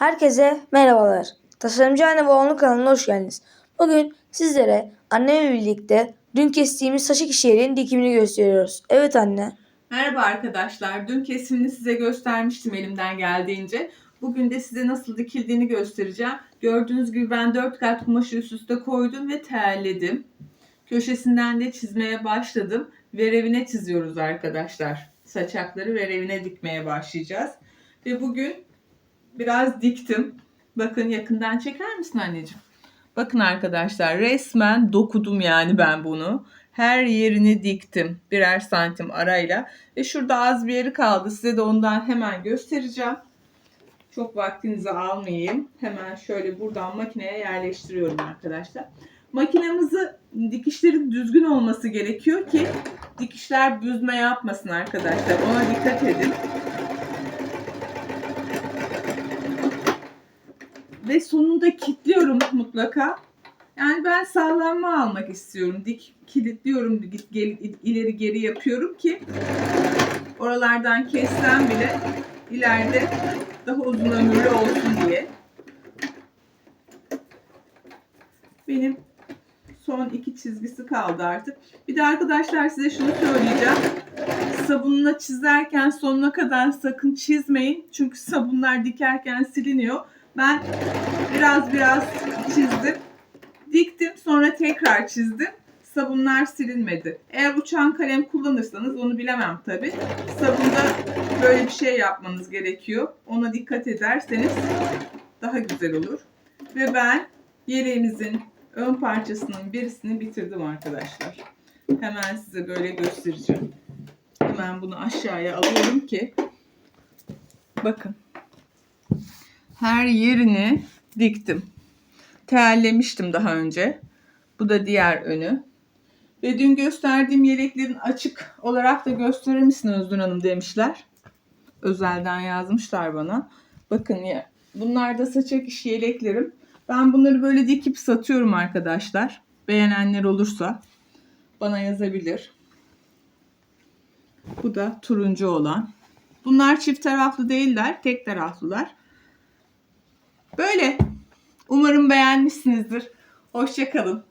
Herkese merhabalar. Tasarımcı Anne ve Oğlum kanalına hoş geldiniz. Bugün sizlere annemle birlikte dün kestiğimiz saçak işlerin dikimini gösteriyoruz. Evet anne. Merhaba arkadaşlar. Dün kesimini size göstermiştim elimden geldiğince. Bugün de size nasıl dikildiğini göstereceğim. Gördüğünüz gibi ben 4 kat kumaşı üst üste koydum ve terledim. Köşesinden de çizmeye başladım. Verevine çiziyoruz arkadaşlar. Saçakları verevine dikmeye başlayacağız. Ve bugün biraz diktim. Bakın yakından çeker misin anneciğim? Bakın arkadaşlar resmen dokudum yani ben bunu. Her yerini diktim birer santim arayla. Ve şurada az bir yeri kaldı. Size de ondan hemen göstereceğim. Çok vaktinizi almayayım. Hemen şöyle buradan makineye yerleştiriyorum arkadaşlar. Makinamızı dikişlerin düzgün olması gerekiyor ki dikişler büzme yapmasın arkadaşlar. Ona dikkat edin. Ve sonunda kilitliyorum mutlaka. Yani ben sağlanma almak istiyorum. Dik kilitliyorum, git gel, ileri geri yapıyorum ki oralardan kessem bile ileride daha uzun ömürlü olsun diye. Benim son iki çizgisi kaldı artık. Bir de arkadaşlar size şunu söyleyeceğim. Sabunla çizerken sonuna kadar sakın çizmeyin. Çünkü sabunlar dikerken siliniyor. Ben biraz biraz çizdim. Diktim sonra tekrar çizdim. Sabunlar silinmedi. Eğer uçan kalem kullanırsanız onu bilemem tabi. Sabunda böyle bir şey yapmanız gerekiyor. Ona dikkat ederseniz daha güzel olur. Ve ben yeleğimizin ön parçasının birisini bitirdim arkadaşlar. Hemen size böyle göstereceğim. Hemen bunu aşağıya alıyorum ki bakın her yerini diktim. Terlemiştim daha önce. Bu da diğer önü. Ve dün gösterdiğim yeleklerin açık olarak da gösterir misin Özgür Hanım demişler. Özelden yazmışlar bana. Bakın ya bunlar da saçak iş yeleklerim. Ben bunları böyle dikip satıyorum arkadaşlar. Beğenenler olursa bana yazabilir. Bu da turuncu olan. Bunlar çift taraflı değiller, tek taraflılar. Böyle. Umarım beğenmişsinizdir. Hoşçakalın.